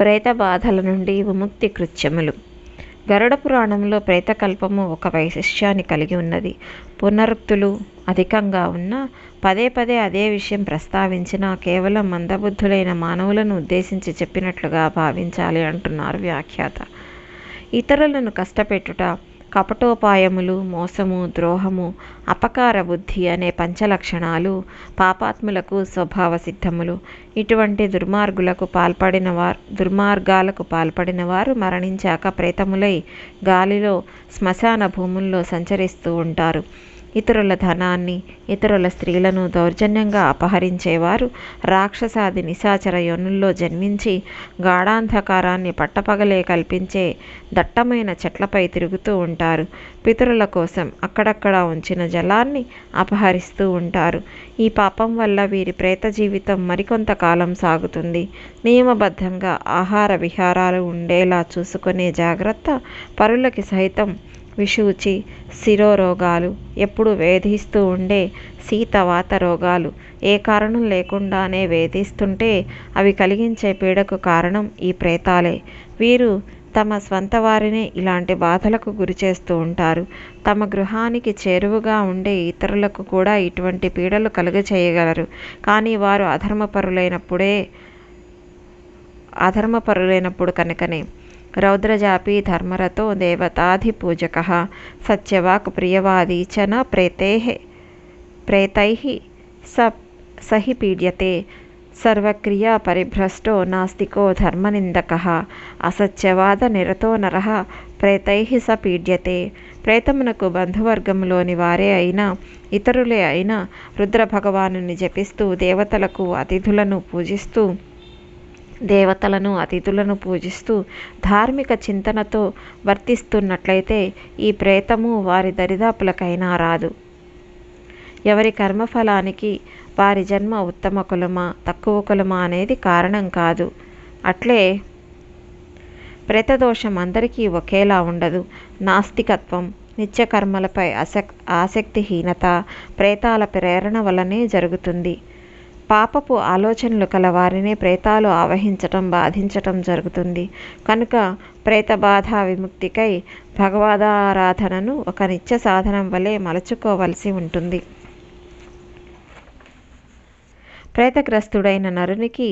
ప్రేత బాధల నుండి విముక్తి కృత్యములు. గరుడ పురాణంలో ప్రేతకల్పము ఒక వైశిష్యాన్ని కలిగి ఉన్నది. పునరుక్తులు అధికంగా ఉన్న పదే పదే అదే విషయం ప్రస్తావించిన కేవలం మందబుద్ధులైన మానవులను ఉద్దేశించి చెప్పినట్లుగా భావించాలి అంటున్నారు వ్యాఖ్యాత. ఇతరులను కష్టపెట్టుట కపటోపాయములు మోసము ద్రోహము అపకార బుద్ధి అనే పంచలక్షణాలు పాపాత్ములకు స్వభావ సిద్ధములు. ఇటువంటి దుర్మార్గులకు పాల్పడిన వారు దుర్మార్గాలకు పాల్పడిన వారు మరణించాక ప్రేతములై గాలిలో శ్మశాన భూముల్లో సంచరిస్తూ ఉంటారు. ఇతరుల ధనాన్ని ఇతరుల స్త్రీలను దౌర్జన్యంగా అపహరించేవారు. రాక్షసాది నిశాచర యోనుల్లో జన్మించి గాఢాంధకారాన్ని పట్టపగలే కల్పించే దట్టమైన చెట్లపై తిరుగుతూ ఉంటారు. పితరుల కోసం అక్కడక్కడ ఉంచిన జలాన్ని అపహరిస్తూ ఉంటారు. ఈ పాపం వల్ల వీరి ప్రేత జీవితం మరికొంతకాలం సాగుతుంది. నియమబద్ధంగా ఆహార విహారాలు ఉండేలా చూసుకునే జాగ్రత్త పరులకి సహితం విషూచి శిరోరోగాలు. ఎప్పుడు వేధిస్తూ ఉండే శీతవాత రోగాలు. ఏ కారణం లేకుండానే వేధిస్తుంటే అవి కలిగించే పీడకు కారణం ఈ ప్రేతాలే. వీరు తమ స్వంత వారినే ఇలాంటి బాధలకు గురి చేస్తూ ఉంటారు. తమ గృహానికి చేరువగా ఉండే ఇతరులకు కూడా ఇటువంటి పీడలు కలుగచేయగలరు. కానీ వారు అధర్మపరులైనప్పుడే అధర్మపరులైనప్పుడు కనుకనే రౌద్రజాపి ధర్మరతో దేవతాధిపూజకः సత్యవాక్ ప్రియవాదీ చన ప్రేతే ప్రేతై స సహి పీడ్యతే సర్వక్రియా పరిభ్రష్టో నాస్తికో ధర్మనిందక అసత్యవాద నిరతో నర ప్రేతై స పీడ్యతే ప్రేతమునకు బంధువర్గంలోని వారే అయినా ఇతరులే అయినా రుద్రభగవాను జపిస్తూ దేవతలకు అతిథులను పూజిస్తూ దేవతలను అతిథులను పూజిస్తూ ధార్మిక చింతనతో వర్తిస్తున్నట్లయితే ఈ ప్రేతము వారి దరిదాపులకైనా రాదు. ఎవరి కర్మఫలానికి వారి జన్మ ఉత్తమ కులమా తక్కువ కులమా అనేది కారణం కాదు. అట్లే ప్రేతదోషం అందరికీ ఒకేలా ఉండదు. నాస్తికత్వం నిత్యకర్మలపై అసక్ ఆసక్తిహీనత ప్రేతాల ప్రేరణ వల్లనే జరుగుతుంది. పాపపు ఆలోచనలు కల వారిని ప్రేతాలు ఆవహించటం బాధించటం జరుగుతుంది. కనుక ప్రేత బాధ విముక్తికై భగవదారాధనను ఒక నిత్య సాధనం వలె మలచుకోవలసి ఉంటుంది. ప్రేతగ్రస్తుడైన నరునికి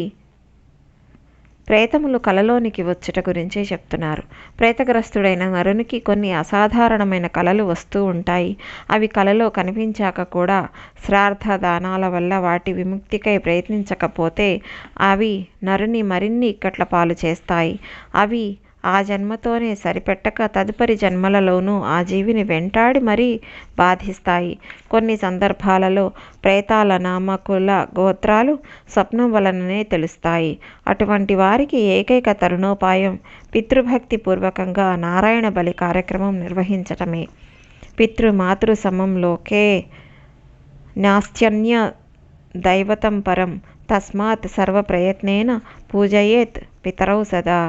ప్రేతములు కలలోనికి వచ్చుట గురించే చెప్తున్నారు. ప్రేతగ్రస్తుడైన నరునికి కొన్ని అసాధారణమైన కళలు వస్తూ ఉంటాయి. అవి కలలో కనిపించాక కూడా శ్రార్థ దానాల వల్ల వాటి విముక్తికై ప్రయత్నించకపోతే అవి నరుని మరిన్ని ఇక్కట్ల పాలు చేస్తాయి. అవి ఆ జన్మతోనే సరిపెట్టక తదుపరి జన్మలలోనూ ఆ జీవిని వెంటాడి మరీ బాధిస్తాయి. కొన్ని సందర్భాలలో ప్రేతాల నామకుల గోత్రాలు స్వప్నం వలననే తెలుస్తాయి. అటువంటి వారికి ఏకైక తరుణోపాయం పితృభక్తి పూర్వకంగా నారాయణ బలి కార్యక్రమం నిర్వహించటమే. పితృ మాతృ సమంలోకే నాస్త్యన్య దైవతం పరం తస్మాత్ సర్వప్రయత్నేన పూజయేత్ పితరౌ సదా.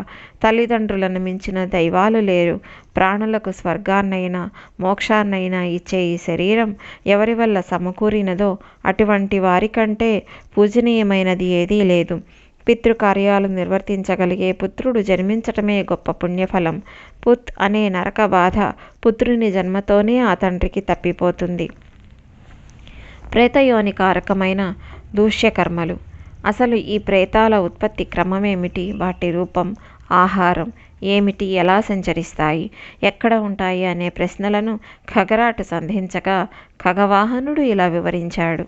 తల్లిదండ్రులను మించిన దైవాలు లేరు. ప్రాణులకు స్వర్గాన్నైనా మోక్షాన్నైనా ఇచ్చే ఈ శరీరం ఎవరి వల్ల సమకూరినదో అటువంటి వారికంటే పూజనీయమైనది ఏదీ లేదు. పితృకార్యాలు నిర్వర్తించగలిగే పుత్రుడు జన్మించటమే గొప్ప పుణ్యఫలం. పుత్ అనే నరక బాధ పుత్రుని జన్మతోనే ఆ తండ్రికి తప్పిపోతుంది. ప్రేతయోని కారకమైన దూష్యకర్మలు. అసలు ఈ ప్రేతాల ఉత్పత్తి క్రమమేమిటి? వాటి రూపం ఆహారం ఏమిటి? ఎలా సంచరిస్తాయి? ఎక్కడ ఉంటాయి? అనే ప్రశ్నలను ఖగరాటు సంధించగా ఖగవాహనుడు ఇలా వివరించాడు.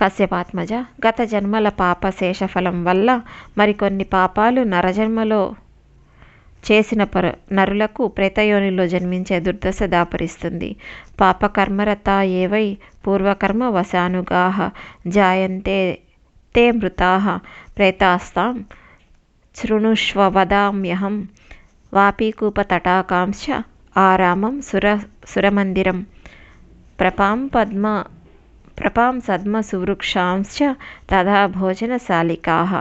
కశ్యపాత్మజ గత జన్మల పాప శేషఫలం వల్ల మరికొన్ని పాపాలు నరజన్మలో చేసిన పర నరులకు ప్రేతయోనిలో జన్మించే దుర్దశ దాపరిస్తుంది. పాపకర్మరత ఏవై పూర్వకర్మ వశానుగాహ జాయంతే తే మృతాః ప్రేతాస్తాం శృణుష్వ శృణుష్వవదామ్యహం వాపీకూపతటాకాంశ ఆరామం సుర సురమందిరం ప్రపాం పద్మ ప్రపాం సద్మ సువృక్షాంశ తథా భోజనశాలికాః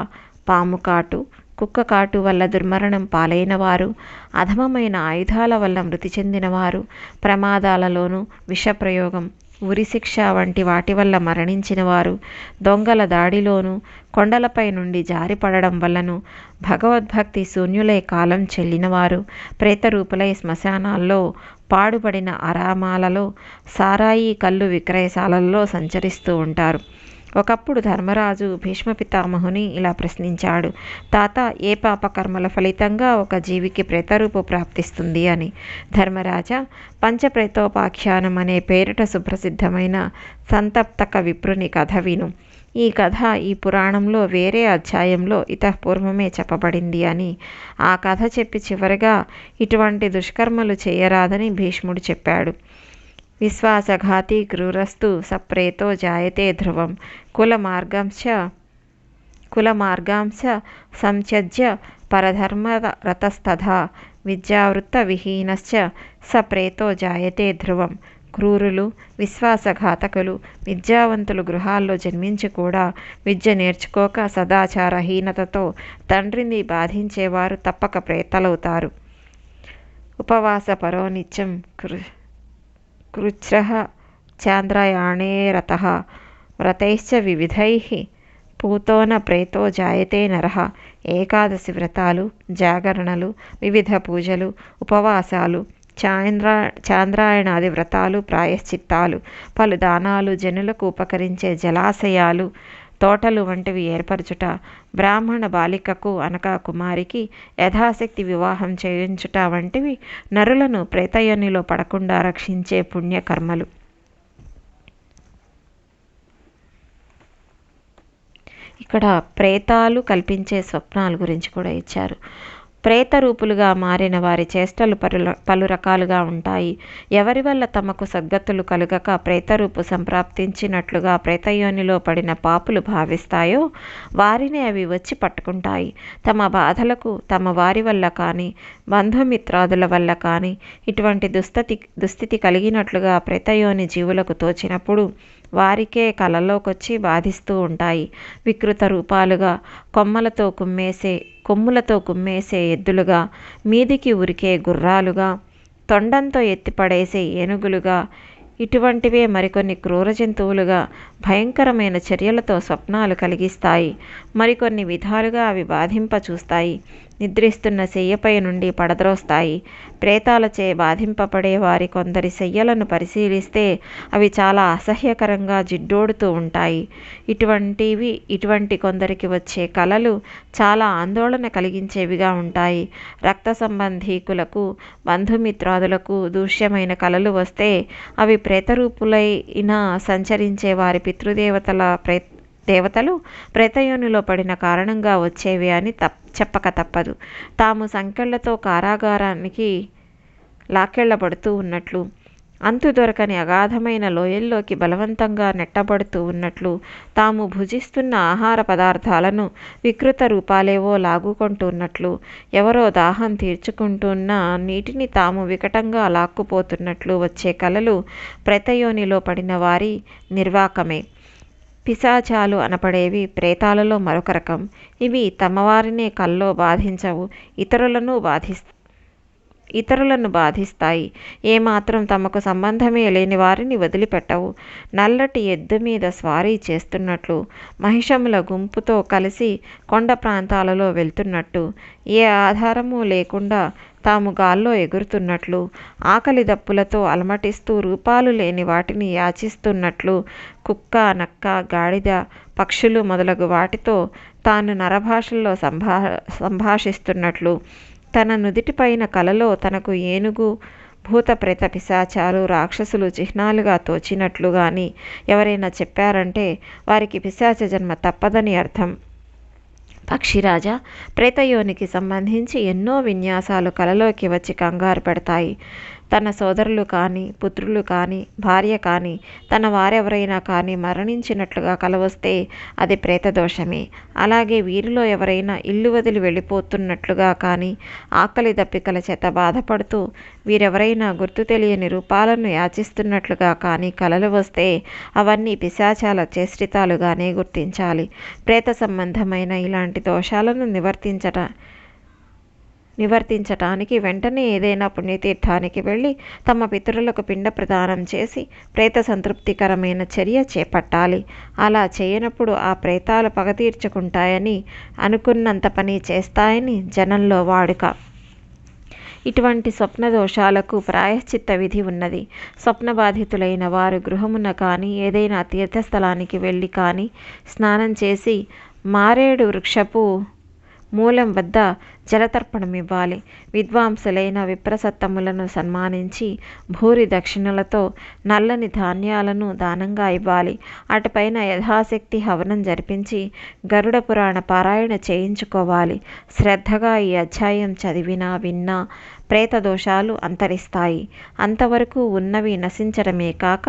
పాముకాటు కుక్క కాటు వల్ల దుర్మరణం పాలైన వారు అధమమైన ఆయుధాల వల్ల మృతి చెందినవారు ప్రమాదాలలోనూ విషప్రయోగం ఉరిశిక్ష వంటి వాటి వల్ల మరణించిన వారు దొంగల దాడిలోనూ కొండలపై నుండి జారిపడడం వల్లను భగవద్భక్తి శూన్యులై కాలం చెల్లినవారు ప్రేతరూపులై శ్మశానాల్లో పాడుపడిన ఆరామాలలో సారాయి కళ్ళు విక్రయశాలల్లో సంచరిస్తూ ఉంటారు. ఒకప్పుడు ధర్మరాజు భీష్మ పితామహుని ఇలా ప్రశ్నించాడు తాత ఏ పాపకర్మల ఫలితంగా ఒక జీవికి ప్రేతరూపు ప్రాప్తిస్తుంది అని? ధర్మరాజా పంచప్రేతోపాఖ్యానం అనే పేరిట సుప్రసిద్ధమైన సంతప్తక విప్రుని కథ విను. ఈ కథ ఈ పురాణంలో వేరే అధ్యాయంలో ఇతపూర్వమే చెప్పబడింది అని. ఆ కథ చెప్పి చివరిగా ఇటువంటి దుష్కర్మలు చేయరాదని భీష్ముడు చెప్పాడు. విశ్వాసఘాతి క్రూరస్తు సప్రేతో జాయతే ధ్రువం. కులమార్గంశ కులమార్గాంశ సంత్యజ్య పరధర్మరతస్తథా విద్యావృత్త విహీనశ్చ సప్రేతో జాయతే ధ్రువం క్రూరులు విశ్వాసఘాతకులు విద్యావంతులు గృహాల్లో జన్మించి కూడా విద్య నేర్చుకోక సదాచారహీనతతో తండ్రిని బాధించేవారు తప్పక ప్రేతలవుతారు। ఉపవాస పరోనిత్యం కృ కృచ్ఛ్రः చాంద్రయాణే రతः। వ్రతైశ్చ వివిధైः. పూతోన ప్రేతో జాయతే నరః. ఏకాదశి వ్రతాలు జాగరణలు వివిధ పూజలు ఉపవాసాలు చాంద్రా చాంద్రాయణాది వ్రతాలు ప్రాయశ్చిత్తాలు పలు దానాలు జనులకు ఉపకరించే జలాశయాలు తోటలు వంటివి ఏర్పరచుట బ్రాహ్మణ బాలికకు అనగా కుమారికి యథాశక్తి వివాహం చేయించుట వంటివి నరులను ప్రేతయోనిలో పడకుండా రక్షించే పుణ్యకర్మలు. ఇక్కడ ప్రేతాలు కల్పించే స్వప్నాల గురించి కూడా ఇచ్చారు. ప్రేత రూపులుగా మారిన వారి చేష్టలు పలు పలు రకాలుగా ఉంటాయి. ఎవరి వల్ల తమకు సద్గతులు కలుగక ప్రేతరూపు సంప్రాప్తించినట్లుగా ప్రేతయోనిలో పడిన పాపులు భావిస్తాయో వారిని అవి వచ్చి పట్టుకుంటాయి. తమ బాధలకు తమ వారి వల్ల కానీ బంధుమిత్రాదుల వల్ల కానీ ఇటువంటి దుస్థితి దుస్థితి కలిగినట్లుగా ప్రేతయోని జీవులకు తోచినప్పుడు వారికే కలలోకొచ్చి బాధిస్తూ ఉంటాయి. వికృత రూపాలుగా కొమ్మలతో కుమ్మేసే కొమ్ములతో కుమ్మేసే ఎద్దులుగా మీదికి ఉరికే గుర్రాలుగా తొండంతో ఎత్తిపడేసే ఏనుగులుగా ఇటువంటివే మరికొన్ని క్రూర జంతువులుగా భయంకరమైన చర్యలతో స్వప్నాలు కలిగిస్తాయి. మరికొన్ని విధాలుగా అవి బాధింప చూస్తాయి. నిద్రిస్తున్న శయ్యపై నుండి పడద్రోస్తాయి. ప్రేతాలచే బాధింపబడే వారి కొందరి శయ్యలను పరిశీలిస్తే అవి చాలా అసహ్యకరంగా జిడ్డోడుతూ ఉంటాయి. ఇటువంటివి ఇటువంటి కొందరికి వచ్చే కలలు చాలా ఆందోళన కలిగించేవిగా ఉంటాయి. రక్త సంబంధీకులకు బంధుమిత్రాదులకు దూష్యమైన కలలు వస్తే అవి ప్రేతరూపులైన సంచరించే వారి పితృదేవతల ప్రే దేవతలు ప్రేతయోనిలో పడిన కారణంగా వచ్చేవి అని తప్ చెప్పక తప్పదు. తాము సంఖ్యలతో కారాగారానికి లాకెళ్ళబడుతూ ఉన్నట్లు అంతు దొరకని అగాధమైన లోయల్లోకి బలవంతంగా నెట్టబడుతూ ఉన్నట్లు తాము భుజిస్తున్న ఆహార పదార్థాలను వికృత రూపాలేవో లాగుకుంటున్నట్లు ఎవరో దాహం తీర్చుకుంటున్న నీటిని తాము వికటంగా లాక్కుపోతున్నట్లు వచ్చే కలలు ప్రతయోనిలో పడిన వారి నిర్వాకమే. పిశాచాలు అనపడేవి ప్రేతాలలో మరొక రకం. ఇవి తమవారినే కల్లో బాధించవు ఇతరులను బాధిస్ ఇతరులను బాధిస్తాయి. ఏమాత్రం తమకు సంబంధమే లేని వారిని వదిలిపెట్టవు. నల్లటి ఎద్దు మీద స్వారీ చేస్తున్నట్లు మహిషముల గుంపుతో కలిసి కొండ ప్రాంతాలలో వెళ్తున్నట్టు ఏ ఆధారము లేకుండా తాము గాల్లో ఎగురుతున్నట్లు ఆకలి దప్పులతో అలమటిస్తూ రూపాలు లేని వాటిని యాచిస్తున్నట్లు కుక్క నక్క గాడిద పక్షులు మొదలగు వాటితో తాను నరభాషల్లో సంభా సంభాషిస్తున్నట్లు తన నుదిటిపైన కలలో తనకు ఏనుగు భూత ప్రేత పిశాచాలు రాక్షసులు చిహ్నాలుగా తోచినట్లు కానీ ఎవరైనా చెప్పారంటే వారికి పిశాచ జన్మ తప్పదని అర్థం. పక్షిరాజా ప్రేతయోనికి సంబంధించి ఎన్నో విన్యాసాలు కలలోకి వచ్చి కంగారు పెడతాయి. తన సోదరులు కానీ పుత్రులు కానీ భార్య కానీ తన వారెవరైనా కానీ మరణించినట్లుగా కలవస్తే అది ప్రేతదోషమే. అలాగే వీరిలో ఎవరైనా ఇల్లు వదిలి వెళ్ళిపోతున్నట్లుగా కానీ ఆకలి దప్పికల చేత బాధపడుతూ వీరెవరైనా గుర్తు తెలియని రూపాలను యాచిస్తున్నట్లుగా కానీ కలలు వస్తే అవన్నీ పిశాచాల చేష్టితాలుగానే గుర్తించాలి. ప్రేత సంబంధమైన ఇలాంటి దోషాలను నివర్తించట నివర్తించటానికి వెంటనే ఏదైనా పుణ్యతీర్థానికి వెళ్ళి తమ పితరులకు పిండ ప్రదానం చేసి ప్రేత సంతృప్తికరమైన చర్య చేపట్టాలి. అలా చేయనప్పుడు ఆ ప్రేతాలు పగ తీర్చుకుంటాయని అనుకున్నంత పని చేస్తాయని జనంలో వాడుక. ఇటువంటి స్వప్న దోషాలకు ప్రాయశ్చిత్త విధి ఉన్నది. స్వప్న బాధితులైన వారు గృహమున కానీ ఏదైనా తీర్థస్థలానికి వెళ్ళి కానీ స్నానం చేసి మారేడు వృక్షపు మూలం వద్ద జలతర్పణం ఇవ్వాలి విద్వాంసులైన విప్రసత్తములను సన్మానించి భూరి దక్షిణలతో నల్లని ధాన్యాలను దానంగా ఇవ్వాలి. అటుపైన యథాశక్తి హవనం జరిపించి గరుడ పురాణ పారాయణ చేయించుకోవాలి. శ్రద్ధగా ఈ అధ్యాయం చదివినా విన్నా ప్రేత దోషాలు అంతరిస్తాయి. అంతవరకు ఉన్నవి నశించడమే కాక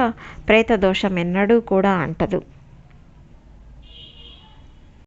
ప్రేతదోషం ఎన్నడూ కూడా అంటదు.